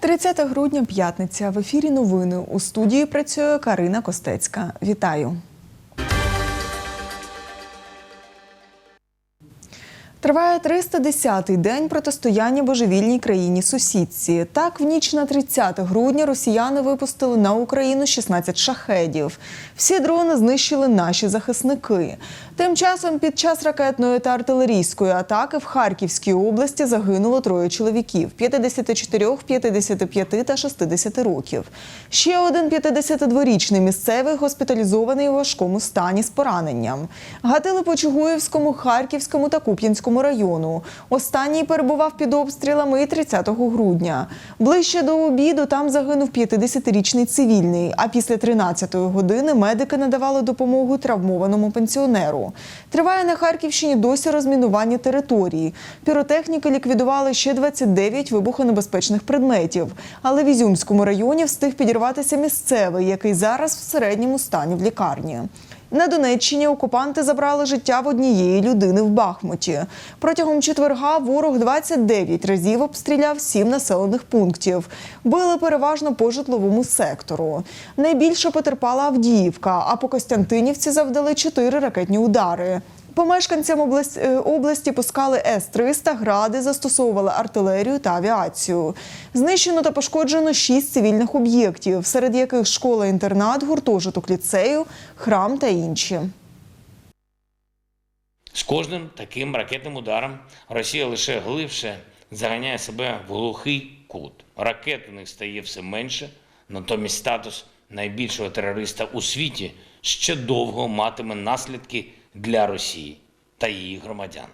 30 грудня, п'ятниця. В ефірі новини. У студії працює Карина Костецька. Вітаю. Триває 310-й день протистояння божевільній країні сусідці. Так, в ніч на 30 грудня росіяни випустили на Україну 16 шахедів. Всі дрони знищили наші захисники. Тим часом під час ракетної та артилерійської атаки в Харківській області загинуло троє чоловіків: 54, 55 та 60 років. Ще один 52-річний місцевий госпіталізований у важкому стані з пораненням. Гатили по Чугуївському, Харківському та Куп'янському району. Останній перебував під обстрілами і 30 грудня. Ближче до обіду там загинув 50-річний цивільний. А після 13-ї години медики надавали допомогу травмованому пенсіонеру. Триває на Харківщині досі розмінування території. Піротехніки ліквідували ще 29 вибухонебезпечних предметів. Але в Ізюмському районі встиг підірватися місцевий, який зараз в середньому стані в лікарні. На Донеччині окупанти забрали життя в однієї людини в Бахмуті. Протягом четверга ворог 29 разів обстріляв сім населених пунктів. Били переважно по житловому сектору. Найбільше потерпала Авдіївка, а по Костянтинівці завдали чотири ракетні удари. По мешканцям е, області пускали С-300, гради, застосовували артилерію та авіацію. Знищено та пошкоджено шість цивільних об'єктів, серед яких школа-інтернат, гуртожиток ліцею, храм та інші. З кожним таким ракетним ударом Росія лише глибше заганяє себе в глухий кут. Ракет у них стає все менше, натомість статус найбільшого терориста у світі ще довго матиме наслідки для Росії та її громадян.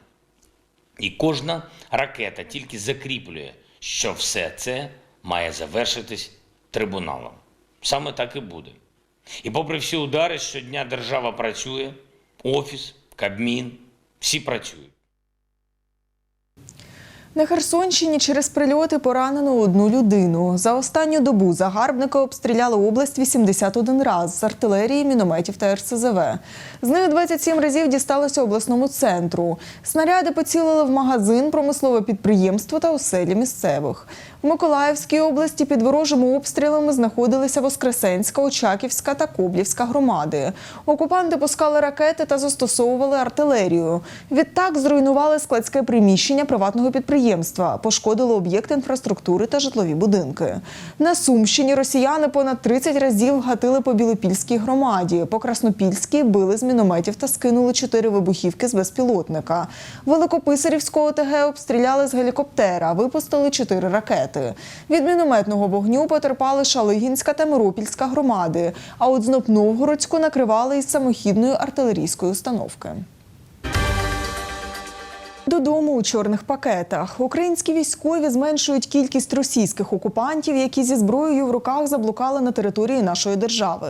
І кожна ракета тільки закріплює, що все це має завершитись трибуналом. Саме так і буде. І попри всі удари, щодня держава працює, офіс, Кабмін, всі працюють. На Херсонщині через прильоти поранено одну людину. За останню добу загарбники обстріляли область 81 раз з артилерії, мінометів та РСЗВ. З них 27 разів дісталося обласному центру. Снаряди поцілили в магазин, промислове підприємство та оселі місцевих. В Миколаївській області під ворожими обстрілами знаходилися Воскресенська, Очаківська та Коблівська громади. Окупанти пускали ракети та застосовували артилерію. Відтак зруйнували складське приміщення приватного підприємства, пошкодили об'єкт інфраструктури та житлові будинки. На Сумщині росіяни понад 30 разів гатили по Білопільській громаді. По Краснопільській били з мінометів та скинули чотири вибухівки з безпілотника. Великописарівську ОТГ обстріляли з гелікоптера, випустили чотири ракети. Від мінометного вогню потерпали Шалигінська та Миропільська громади. А от Знопновгородську накривали із самохідної артилерійської установки. Додому у чорних пакетах українські військові зменшують кількість російських окупантів, які зі зброєю в руках заблукали на території нашої держави.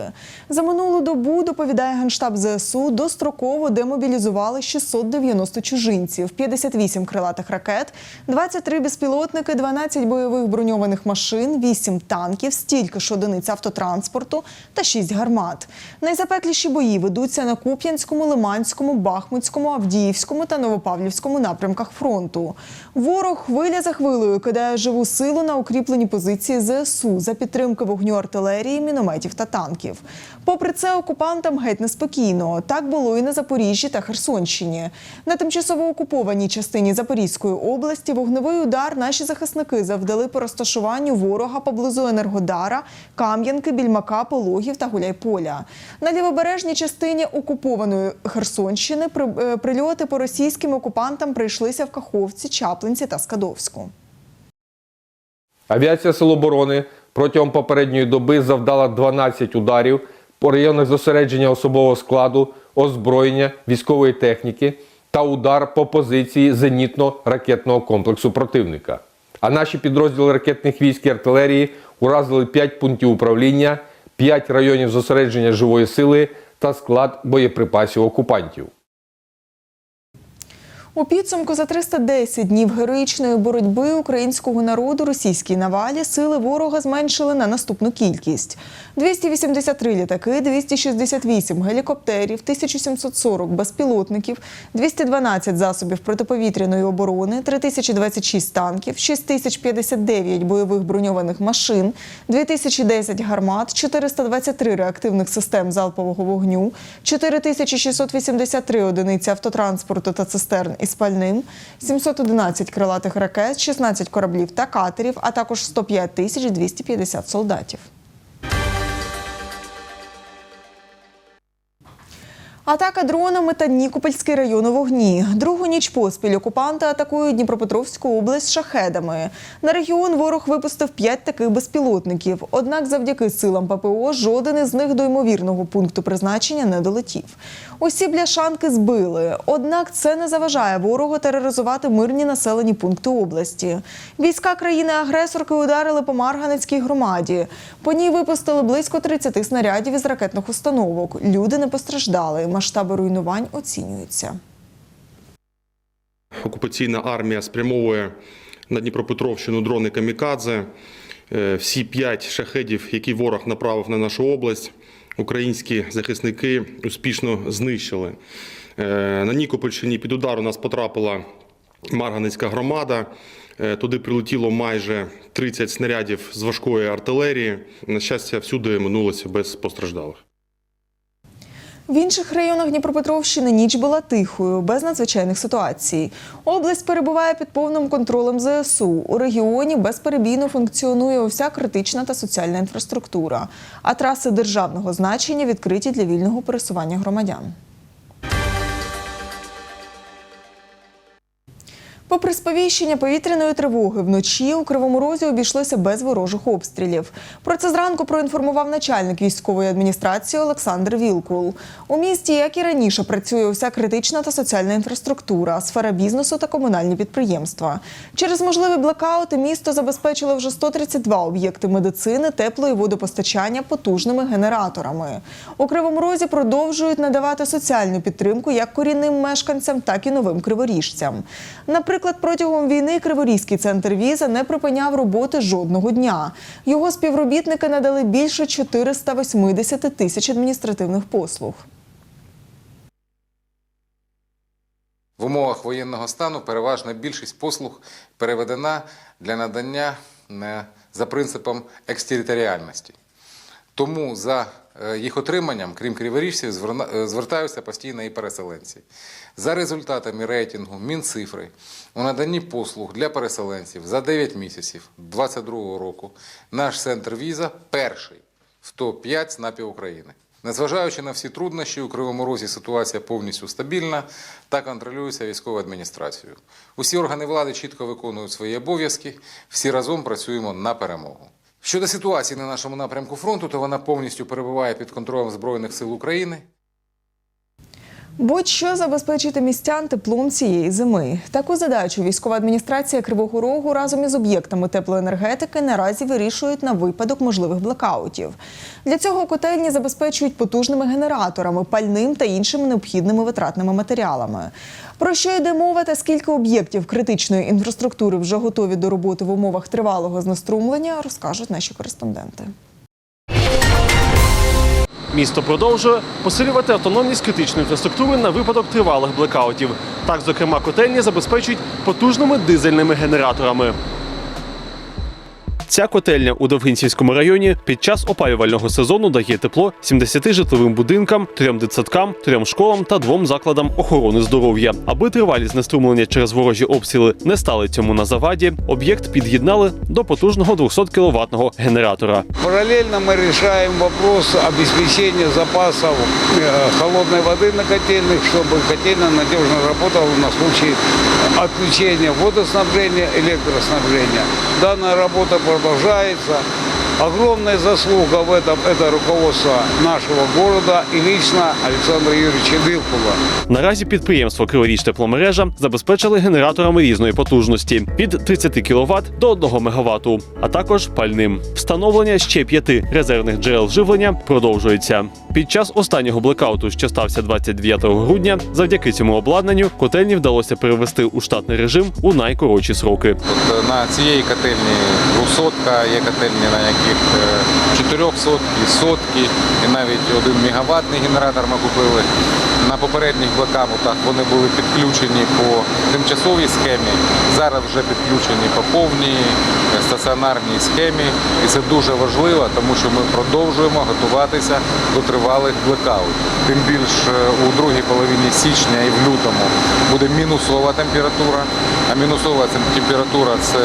За минулу добу доповідає генштаб ЗСУ. Достроково демобілізували 690 чужинців, 58 крилатих ракет, 23 безпілотники, 12 бойових броньованих машин, 8 танків, стільки ж одиниць автотранспорту та 6 гармат. Найзапекліші бої ведуться на Куп'янському, Лиманському, Бахмутському, Авдіївському та Новопавлівському напрямках фронту. Ворог хвиля за хвилею кидає живу силу на укріплені позиції ЗСУ за підтримки вогню артилерії, мінометів та танків. Попри це, окупантам геть неспокійно. Так було і на Запоріжжі та Херсонщині. На тимчасово окупованій частині Запорізької області вогневий удар наші захисники завдали по розташуванню ворога поблизу Енергодара, Кам'янки, Більмака, Пологів та Гуляйполя. На лівобережній частині окупованої Херсонщини е, прильоти по російським окупантам прийшлися в Каховці, Чаплинці та Скадовську. Авіація Сил оборони протягом попередньої доби завдала 12 ударів по районах зосередження особового складу, озброєння, військової техніки та удар по позиції зенітно-ракетного комплексу противника. А наші підрозділи ракетних військ і артилерії уразили 5 пунктів управління, 5 районів зосередження живої сили та склад боєприпасів окупантів. У підсумку за 310 днів героїчної боротьби українського народу російській навалі сили ворога зменшили на наступну кількість: 283 літаки, 268 гелікоптерів, 1740 безпілотників, 212 засобів протиповітряної оборони, 3026 танків, 6059 бойових броньованих машин, 2010 гармат, 423 реактивних систем залпового вогню, 4683 одиниці автотранспорту та цистерн із пальним, 711 крилатих ракет, 16 кораблів та катерів, а також 105 тисяч 250 солдатів. Атака дронами та Нікопольський район у вогні. Другу ніч поспіль окупанти атакують Дніпропетровську область шахедами. На регіон ворог випустив п'ять таких безпілотників. Однак, завдяки силам ППО, жоден із них до ймовірного пункту призначення не долетів. Усі бляшанки збили. Однак це не заважає ворогу тероризувати мирні населені пункти області. Війська країни-агресорки ударили по Марганецькій громаді. По ній випустили близько 30 снарядів із ракетних установок. Люди не постраждали. Масштаби руйнувань оцінюються. Окупаційна армія спрямовує на Дніпропетровщину дрони камікадзе. Е, Всі п'ять шахедів, які ворог направив на нашу область, українські захисники успішно знищили. Е, На Нікопольщині під удар у нас потрапила Марганецька громада. Е, Туди прилетіло майже 30 снарядів з важкої артилерії. На щастя, всюди минулося без постраждалих. В інших районах Дніпропетровщини ніч була тихою, без надзвичайних ситуацій. Область перебуває під повним контролем ЗСУ. У регіоні безперебійно функціонує уся критична та соціальна інфраструктура, а траси державного значення відкриті для вільного пересування громадян. Попри сповіщення повітряної тривоги вночі у Кривому Розі обійшлося без ворожих обстрілів. Про це зранку проінформував начальник військової адміністрації Олександр Вілкул. У місті, як і раніше, працює уся критична та соціальна інфраструктура, сфера бізнесу та комунальні підприємства. Через можливі блекаути місто забезпечило вже 132 об'єкти медицини, тепло і водопостачання потужними генераторами. У Кривому Розі продовжують надавати соціальну підтримку як корінним мешканцям, так і новим криворіжцям. Наприклад, протягом війни Криворізький центр віза не припиняв роботи жодного дня. Його співробітники надали більше 480 тисяч адміністративних послуг. В умовах воєнного стану переважна більшість послуг переведена для надання е, за принципом екстериторіальності. Тому за їх отриманням, крім криворіжців, е, звертаються постійно і переселенці. За результатами рейтингу Мінцифри у наданні послуг для переселенців за 9 місяців 2022 року наш центр віза перший в топ-5 СНАПів України. Незважаючи на всі труднощі, у Кривому Розі ситуація повністю стабільна та контролюється військовою адміністрацією. Усі органи влади чітко виконують свої обов'язки, всі разом працюємо на перемогу. Щодо ситуації на нашому напрямку фронту, то вона повністю перебуває під контролем Збройних сил України. Будь-що забезпечити містян теплом цієї зими. Таку задачу військова адміністрація Кривого Рогу разом із об'єктами теплоенергетики наразі вирішують на випадок можливих блекаутів. Для цього котельні забезпечують потужними генераторами, пальним та іншими необхідними витратними матеріалами. Про що йде мова та скільки об'єктів критичної інфраструктури вже готові до роботи в умовах тривалого знеструмлення, розкажуть наші кореспонденти. Місто продовжує посилювати автономність критичної інфраструктури на випадок тривалих блекаутів. Так, зокрема, котельні забезпечують потужними дизельними генераторами. Ця котельня у Довгинцівському районі під час опалювального сезону дає тепло 70 житловим будинкам, трьом дитсадкам, трьом школам та двом закладам охорони здоров'я. Аби тривалі знеструмлення через ворожі обстріли не стали цьому на заваді, об'єкт під'єднали до потужного 200 кВт генератора. Параллельно мы решаем вопрос обеспечения запасов э, холодной воды на котельных, чтобы котельная надежно работала на случай отключения водоснабжения, электроснабжения. Данная работа продолжается. Огромная заслуга в этом – это руководство нашего города и лично Александра Юрьевича Вилкула. Наразі підприємство «Криворіч тепломережа забезпечили генераторами різної потужності від 30 кВт до 1 МВт, а також пальним. Встановлення ще п'яти резервних джерел живлення продовжується. Під час останнього блекауту, що стався 29 грудня, завдяки цьому обладнанню котельні вдалося перевести у штатний режим у найкоротші сроки. От на цієї котельні 200 є котельні, на яких е, 400 сотки і навіть один мегаваттний генератор ми купили. На попередніх блокаутах вони були підключені по тимчасовій схемі. Зараз вже підключені по повній е, стаціонарній схемі. І це дуже важливо, тому що ми продовжуємо готуватися до тривалих блекаутів. Тим більше у другій половині січня і в лютому буде мінусова температура. А мінусова температура це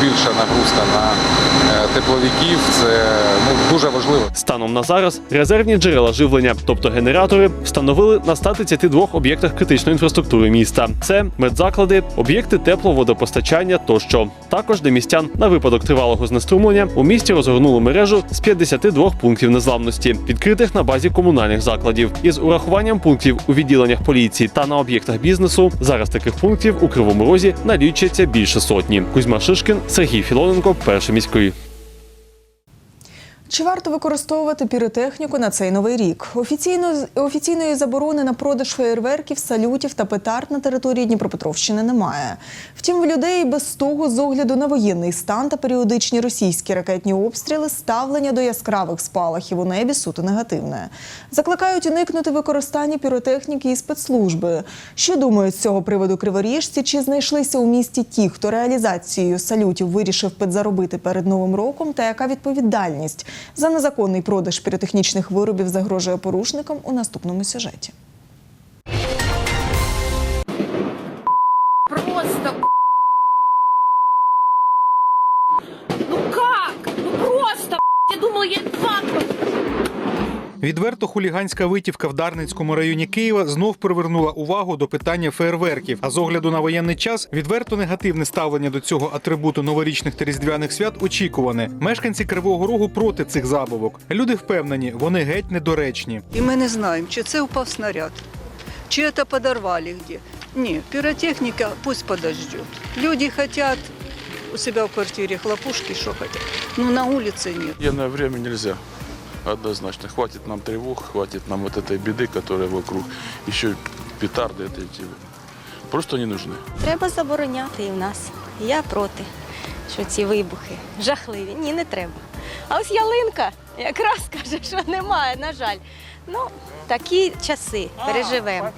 більша нагрузка на е, тепловиків. Це ну, дуже важливо. Станом на зараз резервні джерела живлення, тобто генератори, встановили на 132 об'єктах критичної інфраструктури міста. Це медзаклади, об'єкти тепловодопостачання тощо. Також для містян на випадок тривалого знеструмлення у місті розгорнули мережу з 52 пунктів незламності, відкритих на базі комунальних закладів. Із урахуванням пунктів у відділеннях поліції та на об'єктах бізнесу зараз таких пунктів у Кривому Розі налічується більше сотні. Кузьма Шишкін, Сергій Філоненко, перший міський. Чи варто використовувати піротехніку на цей новий рік? Офіційно офіційної заборони на продаж феєрверків, салютів та петард на території Дніпропетровщини немає. Втім, в людей без того, з огляду на воєнний стан та періодичні російські ракетні обстріли, ставлення до яскравих спалахів у небі суто негативне. Закликають уникнути використання піротехніки і спецслужби. Що думають з цього приводу криворіжці? Чи знайшлися у місті ті, хто реалізацією салютів вирішив підзаробити перед новим роком? Та яка відповідальність за незаконний продаж піротехнічних виробів загрожує порушникам у наступному сюжеті? Відверто хуліганська витівка в Дарницькому районі Києва знов привернула увагу до питання фейерверків. А з огляду на воєнний час відверто негативне ставлення до цього атрибуту новорічних та різдвяних свят очікуване. Мешканці Кривого Рогу проти цих забавок. Люди впевнені, вони геть недоречні. І ми не знаємо, чи це впав снаряд, чи це подорвали де. Ні, піротехніка пусть подождет. Люди хотят у себя в квартире хлопушки, что хотят. Но на улице нет. Военное время нельзя Однозначно. Хватит нам тревог, хватит нам вот этой беды, которая вокруг. Еще петарды это эти просто не нужны. Треба забороняти і в нас. Я проти, що ці вибухи жахливі. Ні, не треба. А ось ялинка якраз каже, що немає, на жаль. Ну, такі часи переживемо.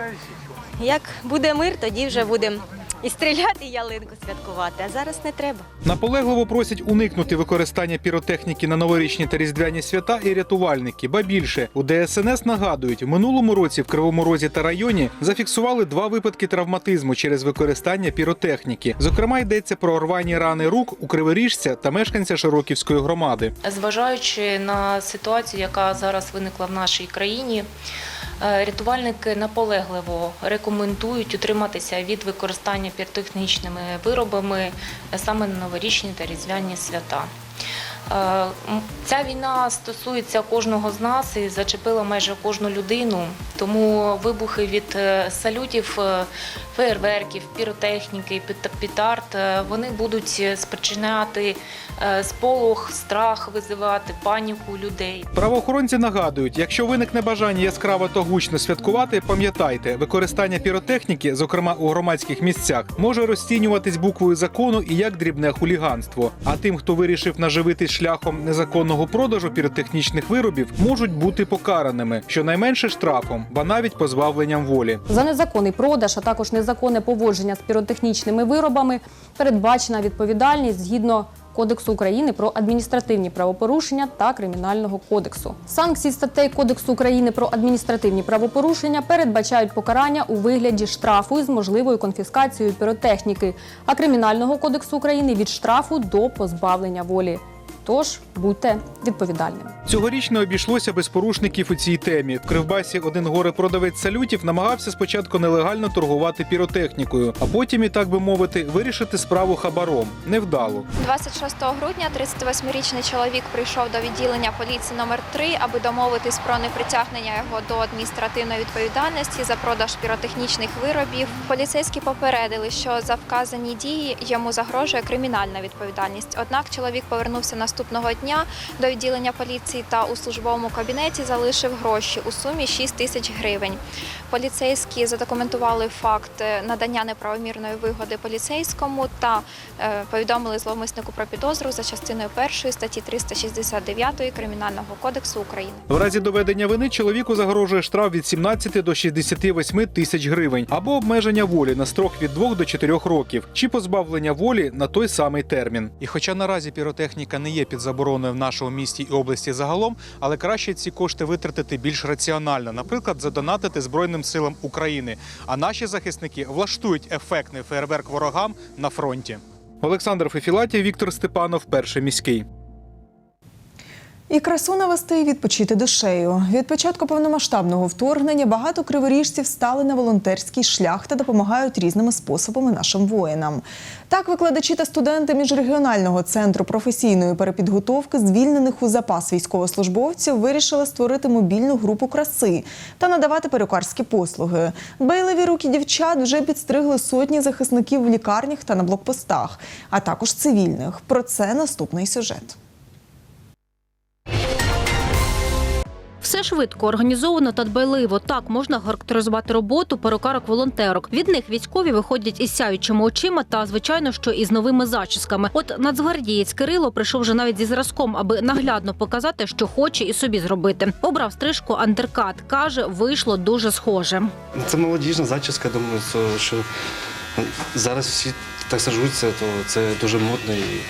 Як буде мир, тоді вже будемо і стріляти, і ялинку святкувати. А зараз не треба. Наполегливо просять уникнути використання піротехніки на новорічні та різдвяні свята і рятувальники. Ба більше у ДСНС нагадують, в минулому році в Кривому Розі та районі зафіксували два випадки травматизму через використання піротехніки. Зокрема, йдеться про рвані рани рук у криворіжця та мешканця Широківської громади. Зважаючи на ситуацію, яка зараз виникла в нашій країні, рятувальники наполегливо рекомендують утриматися від використання піротехнічними виробами е, саме на новорічні та різдвяні свята. Е, Ця війна стосується кожного з нас і зачепила майже кожну людину. Тому вибухи від е, салютів, е, феєрверків, піротехніки, е, вони будуть спричиняти сполох, страх визивати, паніку людей. Правоохоронці нагадують, якщо виникне бажання яскраво та гучно святкувати, пам'ятайте, використання піротехніки, зокрема у громадських місцях, може розцінюватись буквою закону і як дрібне хуліганство. А тим, хто вирішив наживитись шляхом незаконного продажу піротехнічних виробів, можуть бути покараними, щонайменше штрафом, ба навіть позбавленням волі. За незаконний продаж, а також незаконне поводження з піротехнічними виробами передбачена відповідальність згідно Кодексу України про адміністративні правопорушення та Кримінального кодексу. Санкції статей Кодексу України про адміністративні правопорушення передбачають покарання у вигляді штрафу із можливою конфіскацією піротехніки, а Кримінального кодексу України від штрафу до позбавлення волі. Тож будьте відповідальними. Цьогоріч не обійшлося без порушників у цій темі. В Кривбасі один горе-продавець салютів намагався спочатку нелегально торгувати піротехнікою, а потім, і так би мовити, вирішити справу хабаром. Невдало. 26 грудня 38-річний чоловік прийшов до відділення поліції номер 3 аби домовитись про непритягнення його до адміністративної відповідальності за продаж піротехнічних виробів. Поліцейські попередили, що за вказані дії йому загрожує кримінальна відповідальність. Однак чоловік повернувся наступного наступного дня до відділення поліції та у службовому кабінеті залишив гроші у сумі 6 тисяч гривень. Поліцейські задокументували факт е, надання неправомірної вигоди поліцейському та е, повідомили зловмиснику про підозру за частиною першої статті 369 Кримінального кодексу України. В разі доведення вини чоловіку загрожує штраф від 17 до 68 тисяч гривень або обмеження волі на строк від 2 до 4 років, чи позбавлення волі на той самий термін. І хоча наразі піротехніка не є під забороною в нашому місті і області загалом, але краще ці кошти витратити більш раціонально, наприклад, задонатити Збройним силам України. А наші захисники влаштують ефектний фейерверк ворогам на фронті. Олександр Фефілатів, Віктор Степанов, перший міський. І красу навести і відпочити душею. Від початку повномасштабного вторгнення багато криворіжців стали на волонтерський шлях та допомагають різними способами нашим воїнам. Так, викладачі та студенти міжрегіонального центру професійної перепідготовки звільнених у запас військовослужбовців вирішили створити мобільну групу краси та надавати перукарські послуги. Дбайливі руки дівчат вже підстригли сотні захисників в лікарнях та на блокпостах, а також цивільних. Про це наступний сюжет. Все швидко, організовано та дбайливо. Так можна характеризувати роботу перукарок-волонтерок. Від них військові виходять із сяючими очима та, звичайно, що із новими зачісками. От нацгвардієць Кирило прийшов вже навіть зі зразком, аби наглядно показати, що хоче і собі зробити. Обрав стрижку андеркат. каже, вийшло дуже схоже. Це молодіжна зачіска, думаю, що зараз всі так сажуться, то це дуже модно і,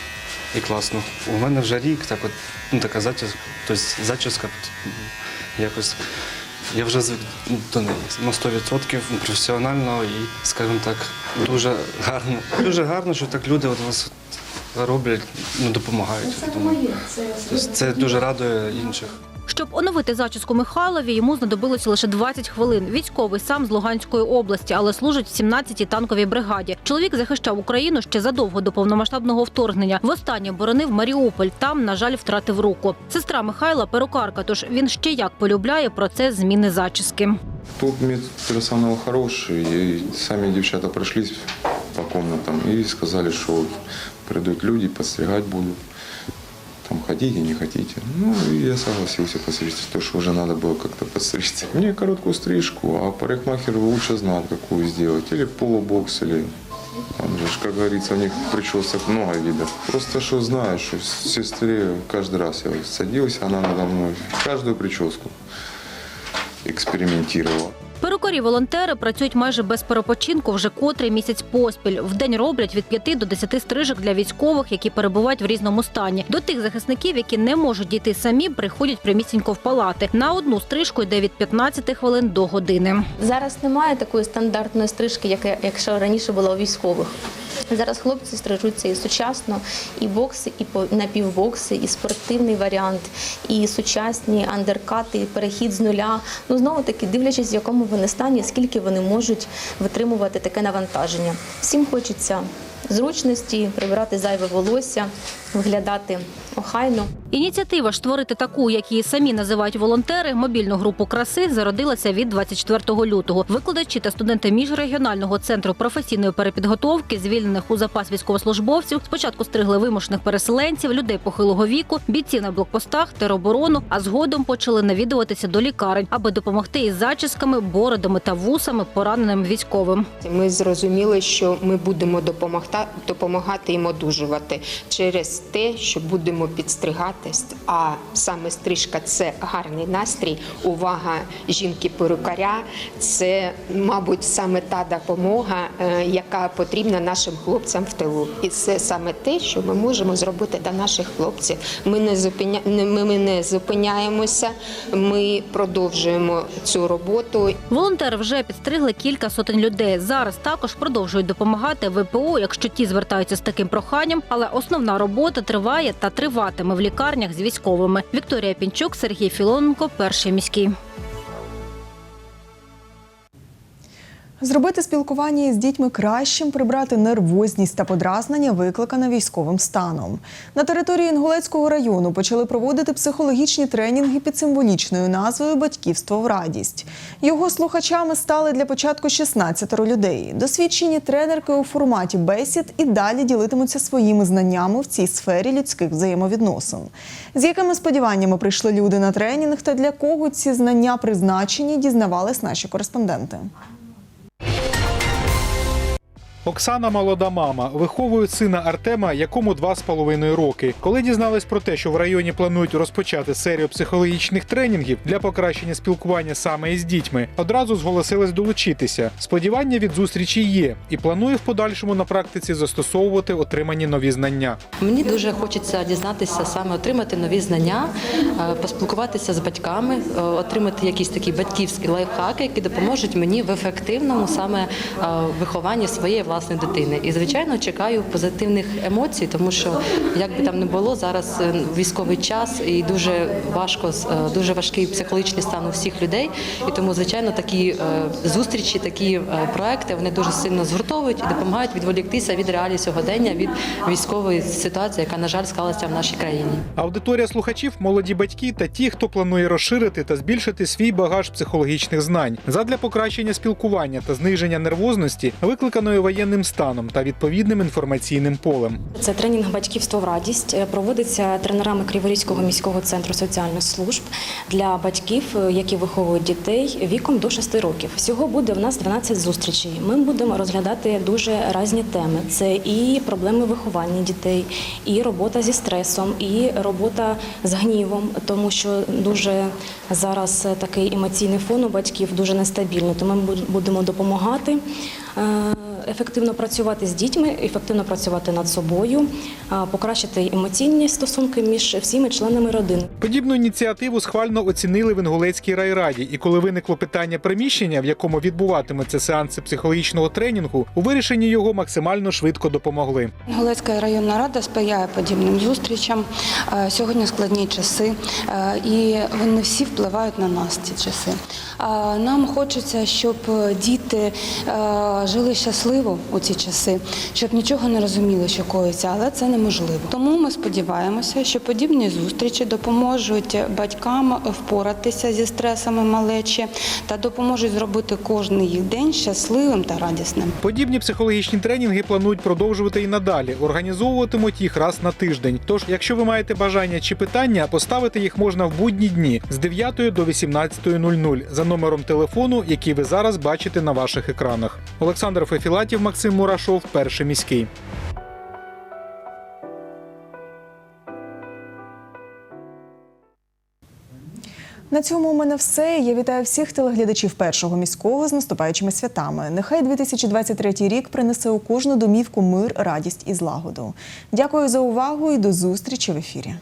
і класно. У мене вже рік так от, ну, така зачіска, тобто зачіска якось. Я вже звик до неї на 100% професіонально і, скажімо так, дуже гарно. Дуже гарно, що так люди от вас роблять, ну, допомагають. Це, це, Це дуже радує інших. Щоб оновити зачіску Михайлові, йому знадобилося лише 20 хвилин. Військовий сам з Луганської області, але служить в 17-й танковій бригаді. Чоловік захищав Україну ще задовго до повномасштабного вторгнення. Востаннє боронив Маріуполь. Там, на жаль, втратив руку. Сестра Михайла перукарка, тож він ще як полюбляє процес зміни зачіски. Тут медперсонал хороший, и сами девчата прошлись по комнатам и сказали, что придут люди, подстригать будут. Там хотите, не хотите. Ну, и я согласился постричься, потому что уже надо было как-то подстричься. Мне короткую стрижку, а парикмахер лучше знал, какую сделать. Или полубокс, или там же, как говорится, у них причесок много видов. Просто что знаю, что сестре каждый раз я садился, она надо мной каждую прическу экспериментировала. Перукарі-волонтери працюють майже без перепочинку вже котрий місяць поспіль. В день роблять від 5 до 10 стрижок для військових, які перебувають в різному стані. До тих захисників, які не можуть дійти самі, приходять прямісінько в палати. На одну стрижку йде від 15 хвилин до години. Зараз немає такої стандартної стрижки, як якщо раніше була у військових. Зараз хлопці стрижуться і сучасно, і бокси, і напівбокси, і спортивний варіант, і сучасні андеркати, і перехід з нуля. Ну знову таки, дивлячись, в якому вони стані, скільки вони можуть витримувати таке навантаження. Всім хочеться зручності, прибирати зайве волосся, виглядати охайно. Ініціатива ж створити таку, як її самі називають волонтери, мобільну групу краси зародилася від 24 лютого. Викладачі та студенти міжрегіонального центру професійної перепідготовки, звільнених у запас військовослужбовців, спочатку стригли вимушених переселенців, людей похилого віку, бійців на блокпостах, тероборону, а згодом почали навідуватися до лікарень, аби допомогти із зачісками, бородами та вусами пораненим військовим. Ми зрозуміли, що ми будемо допомогти, допомагати їм одужувати через те, що будемо підстригатись. А саме стрижка це гарний настрій, увага жінки-перукаря. Це, мабуть, саме та допомога, е, яка потрібна нашим хлопцям в тилу. І це саме те, що ми можемо зробити для наших хлопців. Ми не зупиня... ми не зупиняємося, ми продовжуємо цю роботу. Волонтери вже підстригли кілька сотень людей. Зараз також продовжують допомагати ВПО, якщо ті звертаються з таким проханням. Але основна робота триває та триватиме в лікарнях з військовими. Вікторія Пінчук, Сергій Філоненко, перший міський. Зробити спілкування із дітьми кращим, прибрати нервозність та подразнення, викликане військовим станом. На території Інгулецького району почали проводити психологічні тренінги під символічною назвою Батьківство в радість. Його слухачами стали для початку 16 людей. Досвідчені тренерки у форматі бесід і далі ділитимуться своїми знаннями в цій сфері людських взаємовідносин. З якими сподіваннями прийшли люди на тренінг та для кого ці знання призначені, дізнавались наші кореспонденти. Оксана молода мама виховує сина Артема, якому два з половиною роки. Коли дізналась про те, що в районі планують розпочати серію психологічних тренінгів для покращення спілкування саме із дітьми, одразу зголосилась долучитися. Сподівання від зустрічі є, і планує в подальшому на практиці застосовувати отримані нові знання. Мені дуже хочеться дізнатися саме отримати нові знання, е, поспілкуватися з батьками, е, отримати якісь такі батьківські лайфхаки, які допоможуть мені в ефективному саме е, вихованні своєї власної дитини. І звичайно чекаю позитивних емоцій, тому що як би там не було зараз е, військовий час і дуже важко е, дуже важкий психологічний стан у всіх людей. І тому, звичайно, такі е, зустрічі, такі проекти вони дуже сильно згуртовують і допомагають відволіктися від реалій сьогодення, від військової ситуації, яка на жаль склалася в нашій країні. Аудиторія слухачів молоді батьки та ті, хто планує розширити та збільшити свій багаж психологічних знань задля покращення спілкування та зниження нервозності, викликаної воєнним станом та відповідним інформаційним полем. Це тренінг батьківство в радість Е, проводиться тренерами Криворізького міського центру соціальних служб для батьків, е, які виховують дітей віком до 6 років. Всього буде в нас 12 зустрічей. Ми будемо розглядати дуже різні теми. Це і проблеми виховання дітей, і робота зі стресом, і робота з гнівом, тому що дуже зараз такий емоційний фон у батьків дуже нестабільний. Тому ми будемо допомагати. Е, Ефективно працювати з дітьми, ефективно працювати над собою, покращити емоційні стосунки між всіми членами родини. Подібну ініціативу схвально оцінили в Інгулецькій райраді, і коли виникло питання приміщення, в якому відбуватимуться сеанси психологічного тренінгу, у вирішенні його максимально швидко допомогли. Голецька районна рада сприяє подібним зустрічам. Е, Сьогодні складні часи, е, і вони всі впливають на нас ці часи. Е, Нам хочеться, щоб діти е, жили щасливо у ці часи, щоб нічого не розуміли, що коїться, але це неможливо. Тому ми сподіваємося, що подібні зустрічі допоможуть батькам впоратися зі стресами малечі та допоможуть зробити кожен їх день щасливим та радісним. Подібні психологічні тренінги планують продовжувати і надалі. Організовуватимуть їх раз на тиждень. Тож, якщо ви маєте бажання чи питання, поставити їх можна в будні дні з 9 до 18.00 за номером телефону, який ви зараз бачите на ваших екранах. Олександр Фефілатів, Максим Мурашов, перший міський. На цьому у мене все. Я вітаю всіх телеглядачів першого міського з наступаючими святами. Нехай 2023 рік принесе у кожну домівку мир, радість і злагоду. Дякую за увагу і до зустрічі в ефірі.